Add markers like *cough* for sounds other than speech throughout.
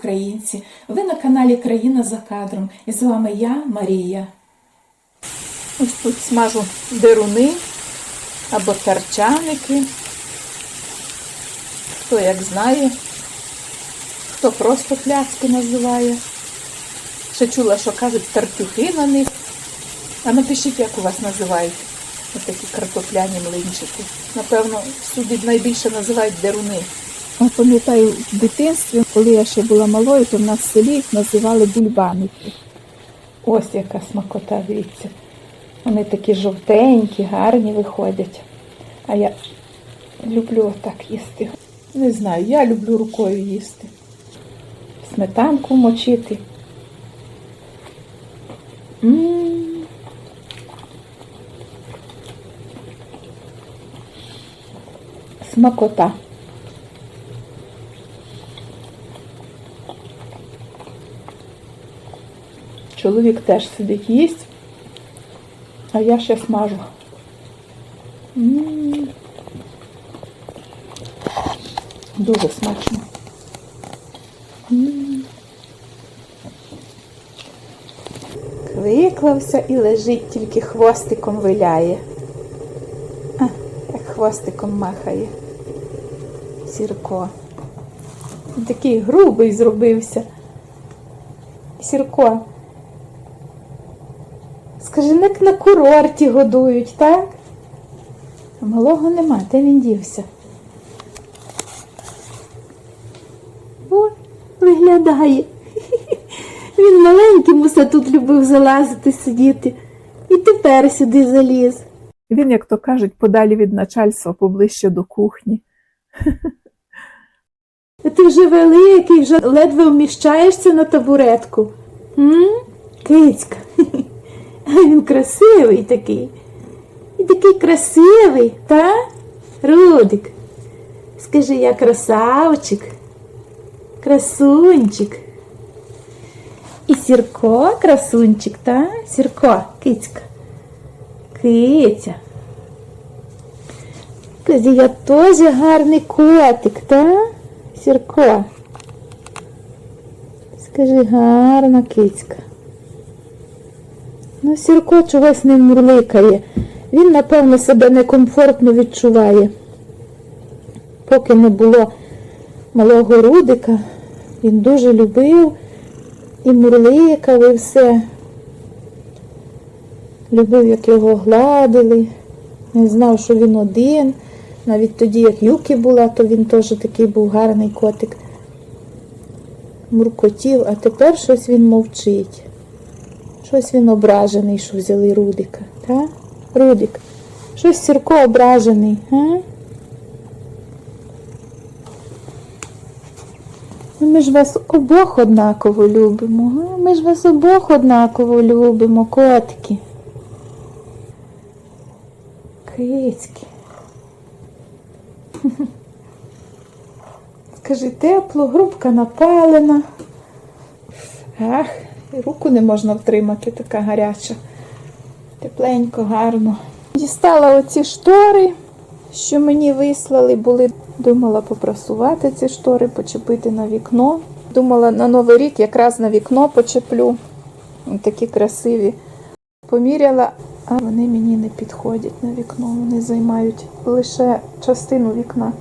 українці! Ви на каналі Країна за кадром. І з вами я, Марія. Ось тут смажу деруни або тарчаники. Хто як знає, хто просто пляцки називає. Ще чула, що кажуть тартюхи на них. А напишіть, як у вас називають ось такі картопляні млинчики. Напевно, сюди найбільше називають деруни. Я пам'ятаю в дитинстві, коли я ще була малою, то в нас в селі їх називали бульбаники. Ось яка смакота, дивіться. Вони такі жовтенькі, гарні виходять. А я люблю отак їсти. Не знаю, я люблю рукою їсти. Сметанку мочити. М. Смакота. Чоловік теж сидить їсть, а я ще смажу. Дуже смачно. М. Виклався і лежить, тільки хвостиком виляє. Так хвостиком махає. Сірко. Такий грубий зробився. Сірко. Як на курорті годують, так? А малого нема, де він дівся? О, виглядає. *laughs* Він маленьким усе тут любив залазити, сидіти. І тепер сюди заліз. Він, як то кажуть, подалі від начальства поближче до кухні. Ти вже великий, вже ледве вміщаєшся на табуретку. М? Кицька. *laughs* *laughs* Він красивий такий. І такий красивий, та? Рудик. Скажи, я красавчик, красунчик. І Сірко красунчик, та? Сірко, кицька. Киця. Кажи, я теж гарний котик, та? Сірко. Скажи, гарна кицька. Ну, Сірко чогось не мурликає. Він, напевно, себе некомфортно відчуває. Поки не було малого Рудика, він дуже любив і мурликав, і все. Любив, як його гладили. Не знав, що він один. Навіть тоді, як Юкі була, то він теж такий був гарний котик. Муркотів, а тепер щось він мовчить. Щось він ображений, що взяли Рудика. Та? Рудик, щось Сірко ображений, а? Ну, Ми ж вас обох однаково любимо, а? Ми ж вас обох однаково любимо, котики. Кицьки. *laughs* Скажи, тепло, грубка напалена. Ах, і руку не можна втримати, така гаряча. Тепленько, гарно. Дістала оці штори, що мені вислали, були. Думала попрасувати ці штори, почепити на вікно. Думала, на Новий рік якраз на вікно почеплю. Ось Такі красиві. Поміряла, а вони мені не підходять на вікно. Вони займають лише частину вікна.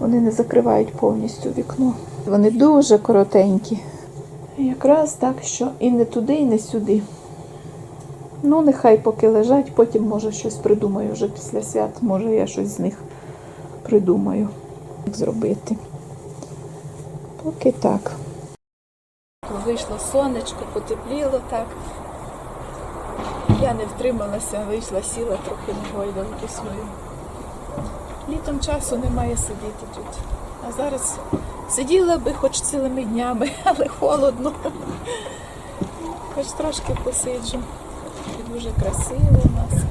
Вони не закривають повністю вікно. Вони дуже коротенькі. Якраз так, що і не туди, і не сюди. Ну, нехай поки лежать, потім може щось придумаю вже після свят. Може я щось з них придумаю, як зробити. Поки так. Вийшло сонечко, потепліло так. Я не втрималася, вийшла, сіла трохи на гойдалку свою. Літом часу немає сидіти тут. А зараз сиділа би хоч цілими днями, *laughs* але холодно. Хоч трошки посиджу. Дуже красиво у нас.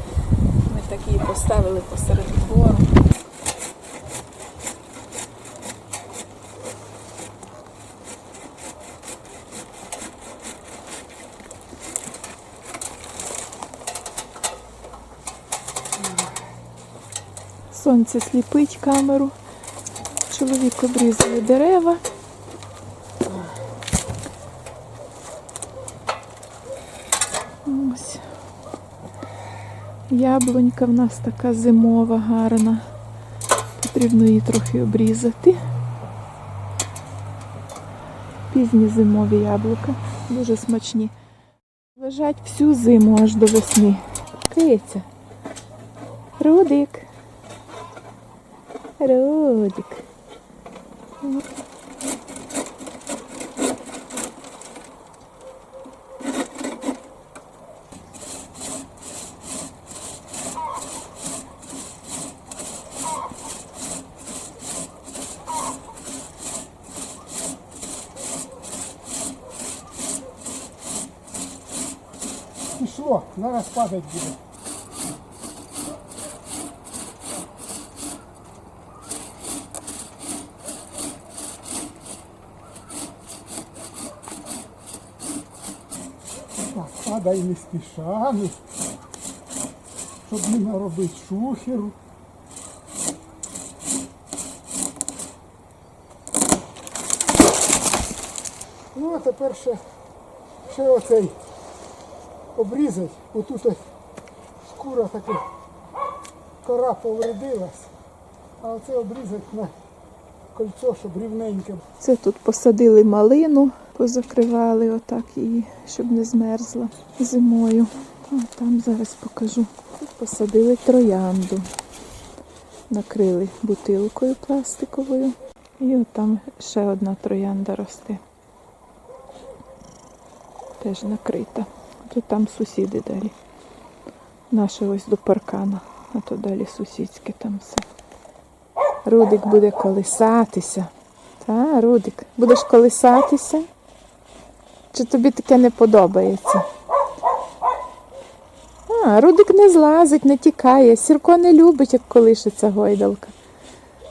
Ми такі поставили посеред двору. Сонце сліпить камеру. Чоловік обрізає дерева. Ось. Яблунька в нас така зимова, гарна. Потрібно її трохи обрізати. Пізні зимові яблука, дуже смачні. Лежать всю зиму аж до весни. Киється. Рудик. Рудик. Пішло, зараз падать буде. Так, падай не спіша, щоб не наробити шухеру. Ну, а тепер ще, ще оцей обрізати, отут ось шкура таки кора повредилась, а оце обрізати на кольцо, щоб рівненьке. Це тут посадили малину, позакривали отак її, щоб не змерзла зимою. А там зараз покажу. Посадили троянду. Накрили бутилкою пластиковою. І от там ще одна троянда росте. Теж накрита. Тут там сусіди далі. Наше ось до паркана, а то далі сусідське там все. Рудик буде колисатися. Та, Рудик, будеш колисатися? Чи тобі таке не подобається? А, Рудик не злазить, не тікає. Сірко не любить, як колишиться гойдалка.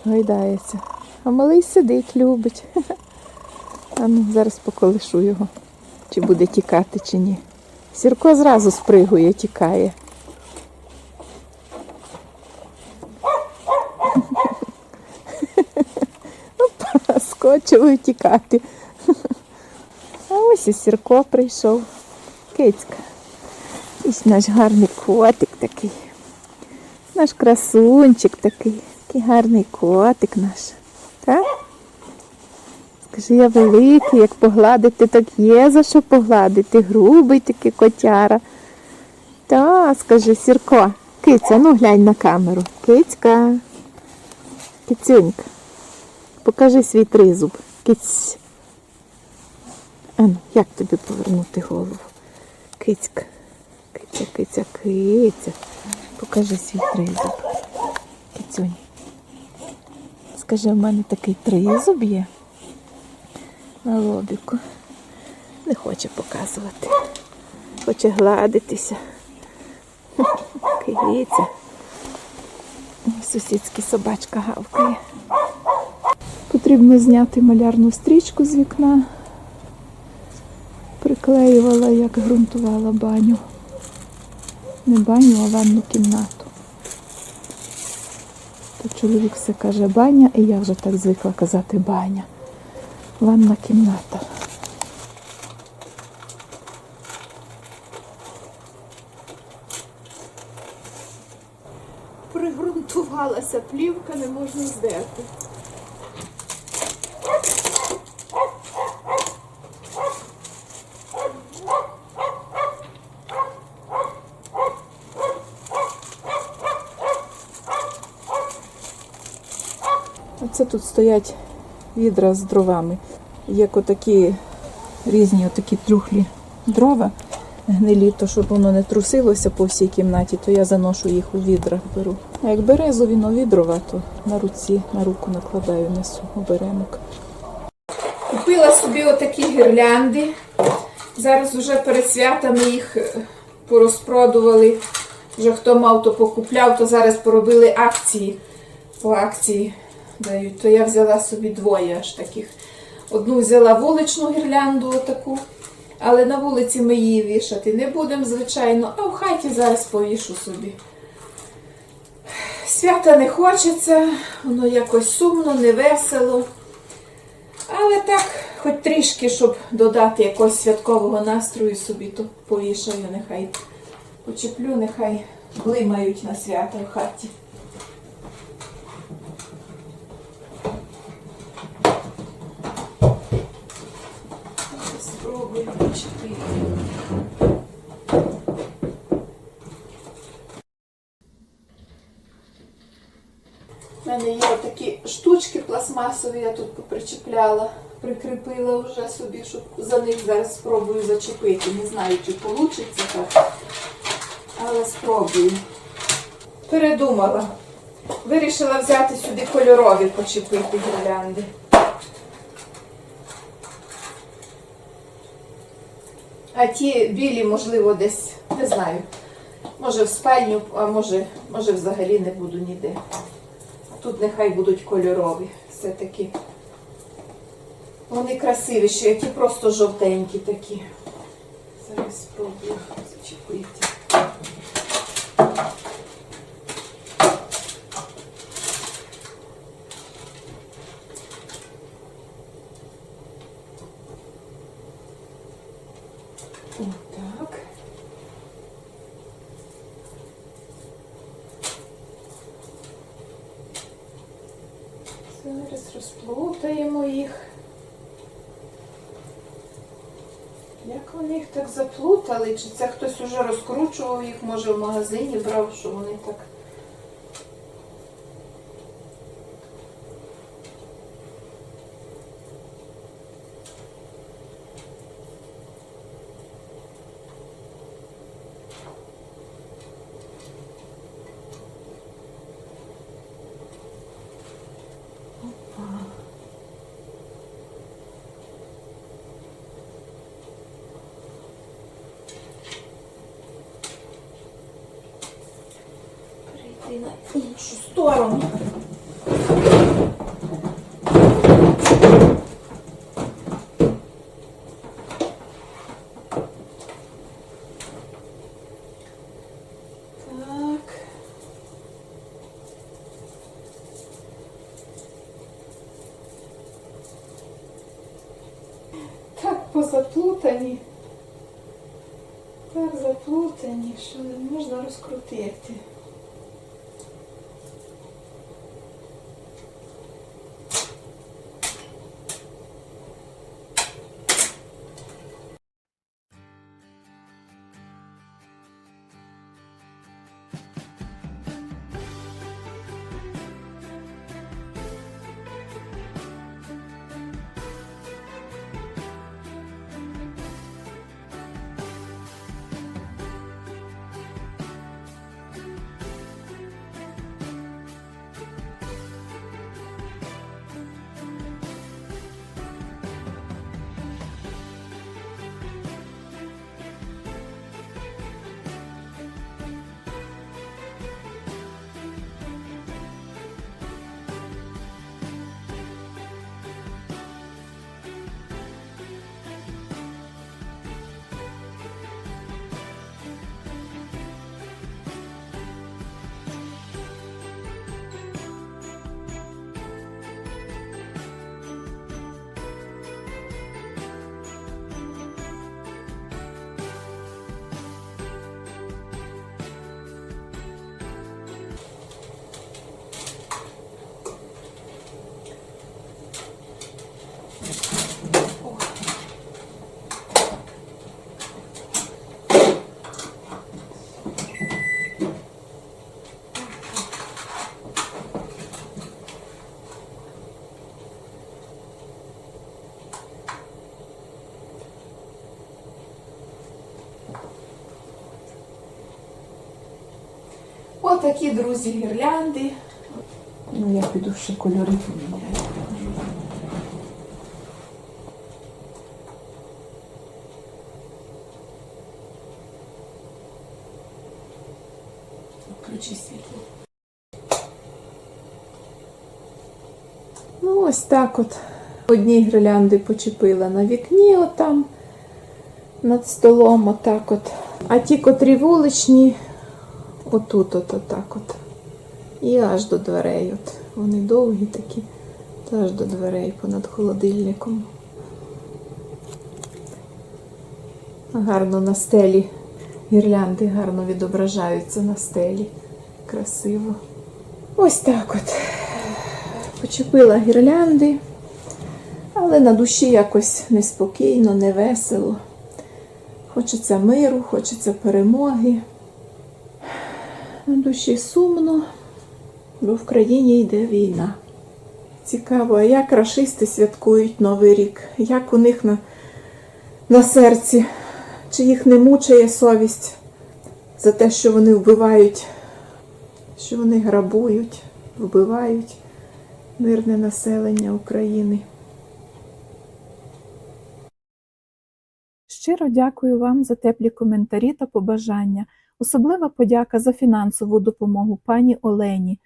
Гойдається. А малий сидить, любить. *laughs* А ну, зараз поколишу його. Чи буде тікати, чи ні. Сірко зразу спригує, тікає. *laughs* *laughs* Скочив тікати. Ось і Сірко прийшов. Кицька. Ось наш гарний котик такий. Наш красунчик такий. Такий гарний котик наш. Так? Скажи, я великий, як погладити, так є за що погладити. Грубий такий котяра. Та, скажи, Сірко, киця, ну глянь на камеру. Кицька. Кицюнька. Покажи свій тризуб. Киць. Ану, як тобі повернути голову? Кицька. Киця, киця, киця. Покажи свій тризуб. Кицюнь. Скажи, в мене такий тризуб є. На лобіку. Не хоче показувати. Хоче гладитися. *laughs* Киця. Сусідський собачка гавкає. Потрібно зняти малярну стрічку з вікна. Приклеювала, як ґрунтувала баню. Не баню, а ванну кімнату. То чоловік все каже баня, і я вже так звикла казати баня. Ванна кімната. Пригрунтувалася плівка, не можна здерти. Оце тут стоять відра з дровами. Як отакі різні отакі трюхлі дрова гнилі, то щоб воно не трусилося по всій кімнаті, то я заношу їх у відра беру. А як березові нові дрова, то на руці, на руку накладаю, несу оберемок. Купила собі отакі гірлянди. Зараз вже перед святами їх е, порозпродували. Вже хто мав, то покупляв, то зараз поробили акції. По акції дають. То я взяла собі двоє аж таких. Одну взяла вуличну гірлянду отаку, але на вулиці ми її вішати не будемо, звичайно, а в хаті зараз повішу собі. Свята не хочеться, воно якось сумно, невесело. Але так хоч трішки, щоб додати якогось святкового настрою собі, то повішаю, нехай почеплю, нехай блимають на свято в хаті. У мене є такі штучки пластмасові, я тут попричепляла, прикріпила вже собі, щоб за них зараз спробую зачепити. Не знаю, чи вийде так, але спробую. Передумала. Вирішила взяти сюди кольорові почепити гірлянди. А ті білі, можливо, десь, не знаю. Може в спальню, а може, може взагалі не буду ніде. Тут нехай будуть кольорові все-таки. Вони красивіші, а ті просто жовтенькі такі. Зараз спробую зачепити. Отак. Зараз розплутаємо їх. Як вони їх так заплутали? Чи це хтось уже розкручував їх, може в магазині брав, що вони так. Перейти на іншу сторону. Позаплутані. Так заплутані, що не можна розкрутити. Отакі, друзі, гірлянди. Ну, я піду ще кольори поміняю. Включи світло. Ну, ось так от. Одні гірлянди почепила на вікні, отам, над столом, отак от. А ті, котрі вуличні, отут, от, отак от. І аж до дверей. От. Вони довгі такі, та аж до дверей понад холодильником. Гарно на стелі. Гірлянди гарно відображаються на стелі. Красиво. Ось так от. Почепила гірлянди, але на душі якось неспокійно, невесело. Хочеться миру, хочеться перемоги. На душі сумно, бо в країні йде війна. Цікаво, а як рашисти святкують Новий рік? Як у них на, на серці? Чи їх не мучає совість за те, що вони вбивають, що вони грабують, вбивають мирне населення України? Щиро дякую вам за теплі коментарі та побажання. Особлива подяка за фінансову допомогу пані Олені.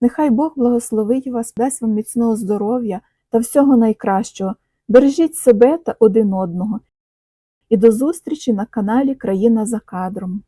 Нехай Бог благословить вас, дасть вам міцного здоров'я та всього найкращого. Бережіть себе та один одного. І до зустрічі на каналі Країна за кадром.